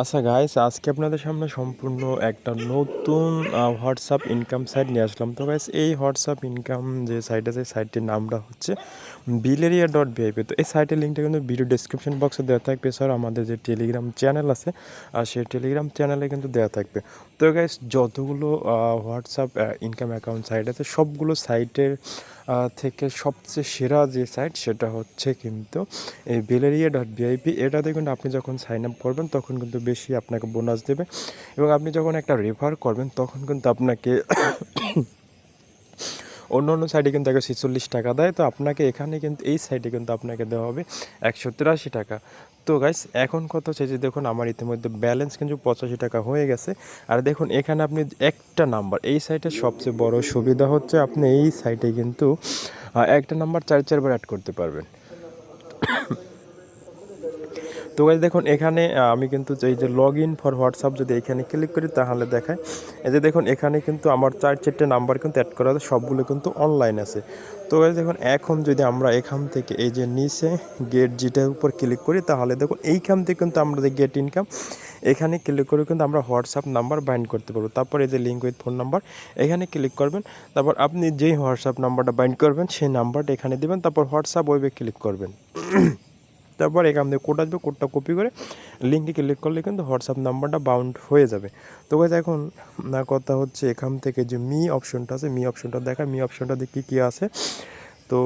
আচ্ছা গাইস আজকে আপনাদের সামনে সম্পূর্ণ একটা নতুন হোয়াটসঅ্যাপ ইনকাম সাইট নিয়ে আসলাম। তো গাইস এই হোয়াটসঅ্যাপ ইনকাম যে সাইট আছে সাইটটির নামটা হচ্ছে বিলেরিয়া ডট ভিআইপি তো, এই সাইটের লিঙ্কটা কিন্তু ভিডিও ডিসক্রিপশন বক্সে দেওয়া থাকবে স্যার আমাদের যে টেলিগ্রাম চ্যানেল আছে আর সেই টেলিগ্রাম চ্যানেলে কিন্তু দেওয়া থাকবে। তো গাইস যতগুলো হোয়াটসঅ্যাপ ইনকাম অ্যাকাউন্ট সাইট আছে, সবগুলো সাইটের থেকে সবচেয়ে সেরা যে সাইট সেটা হচ্ছে কিন্তু এই বেলেরিয়া ডট ভিআইপি এটাতে কিন্তু আপনি যখন সাইন আপ করবেন, তখন কিন্তু বেশি আপনাকে বোনাস দেবে। এবং আপনি যখন একটা রেফার করবেন, তখন কিন্তু আপনাকে অন্য অন্য সাইডে কিন্তু একশো ছেচল্লিশ টাকা দেয়। তো আপনাকে এখানে কিন্তু এই সাইডে কিন্তু আপনাকে দেওয়া হবে একশো তিরাশি টাকা। তো গাইস এখন কত হচ্ছে যে দেখুন, আমার ইতিমধ্যে ব্যালেন্স কিন্তু পঁচাশি টাকা হয়ে গেছে। আর দেখুন, এখানে আপনি একটা নাম্বার এই সাইটের সবচেয়ে বড় সুবিধা হচ্ছে আপনি এই সাইটে কিন্তু একটা নাম্বার চার চারবার অ্যাড করতে পারবেন। তো গাইজ দেখুন, এখানে আমি কিন্তু এই যে লগ ইন ফর হোয়াটসঅ্যাপ যদি এখানে ক্লিক করি, তাহলে দেখায়। এই যে দেখুন, এখানে কিন্তু আমার চার চারটে নাম্বার কিন্তু অ্যাড করা আছে, সবগুলো কিন্তু অনলাইন আছে। তো গাইজ দেখুন, এখন যদি আমরা এখান থেকে এই যে নিচে গেট জিটার উপর ক্লিক করি, তাহলে দেখুন, এইখান থেকে কিন্তু আমরা যে গেট ইনকাম এখানে ক্লিক করে কিন্তু আমরা হোয়াটসঅ্যাপ নাম্বার বাইন্ড করতে পারব। তারপর এই যে লিঙ্ক উইথ ফোন নাম্বার এখানে ক্লিক করবেন। তারপর আপনি যেই হোয়াটসঅ্যাপ নাম্বারটা বাইন্ড করবেন, সেই নাম্বারটা এখানে দিবেন। তারপর হোয়াটসঅ্যাপ ওয়েবে ক্লিক করবেন। তারপর এখান থেকে কোড আসবে, কোডটা কপি করে লিঙ্কে ক্লিক করলে কিন্তু হোয়াটসঅ্যাপ নাম্বারটা বাউন্ড হয়ে যাবে। তো গাইজ এখন না, কথা হচ্ছে এখান থেকে যে মি অপশনটা আছে মি অপশনটা দেখা মি অপশনটা দেখি কী কী আছে? তো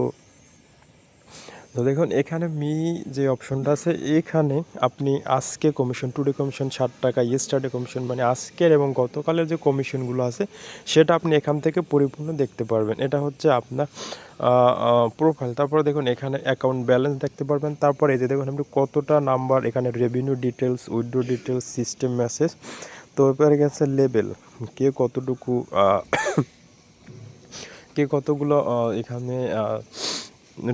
তো দেখুন, এখানে মি যে অপশনটা আছে, এখানে আপনি আজকে কমিশন টুডে কমিশন ষাট টাকা ইয়েস্টারডে কমিশন মানে আজকের এবং গতকালের যে কমিশনগুলো আছে, সেটা আপনি এখান থেকে পরিপূর্ণ দেখতে পারবেন। এটা হচ্ছে আপনার প্রোফাইল তারপরে দেখুন, এখানে অ্যাকাউন্ট ব্যালেন্স দেখতে পারবেন। তারপরে এই যে দেখুন, আপনি কতটা নাম্বার এখানে revenue details withdraw details system message তো এবারে গেছে লেভেল কে কতটুকু কে কতগুলো এখানে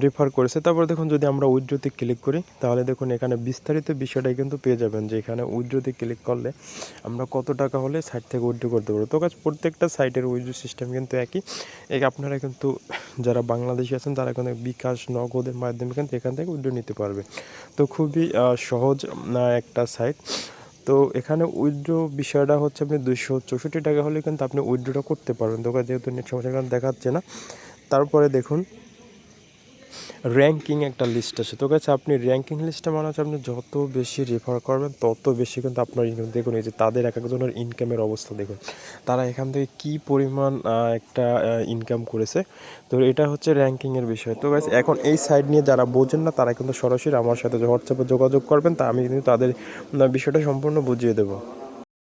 রেফার করেছে। তারপর দেখুন যদি আমরা উইড্রোতে ক্লিক করি, তাহলে দেখুন এখানে বিস্তারিত বিষয়টাই কিন্তু পেয়ে যাবেন যে এখানে উইড্রোতে ক্লিক করলে আমরা কত টাকা হলে সাইট থেকে উইড্রো করতে পারব। তো কাজ প্রত্যেকটা সাইটের উইড্রো সিস্টেম কিন্তু একই। এই আপনারা কিন্তু যারা বাংলাদেশি আছেন, তারা কিন্তু বিকাশ নগদের মাধ্যমে কিন্তু এখান থেকে উইড্রো নিতে পারবে। তো খুবই সহজ একটা সাইট তো এখানে উইথড্র বিষয়টা হচ্ছে আপনি দুশো চৌষট্টি টাকা হলে কিন্তু আপনি উইড্রোটা করতে পারবেন। তো যেহেতু নেট সমস্যা দেখাচ্ছে না। তারপরে দেখুন র্যাঙ্কিং একটা লিস্ট আছে। তো কাছে আপনি র্যাঙ্কিং লিস্টে মানে হচ্ছে আপনি যত বেশি রেফার করবেন, তত বেশি কিন্তু আপনার ইনকাম দেখুন, এই যে তাদের এক একজনের ইনকামের অবস্থা দেখুন। তারা এখান থেকে কী পরিমাণ একটা ইনকাম করেছে। তো এটা হচ্ছে র্যাঙ্কিংয়ের বিষয়। তো গাছ এখন এই সাইড নিয়ে যারা বোঝেন না, তারা কিন্তু সরাসরি আমার সাথে হোয়াটসঅ্যাপে যোগাযোগ করবেন, তা আমি কিন্তু তাদের বিষয়টা সম্পূর্ণ বুঝিয়ে দেবো।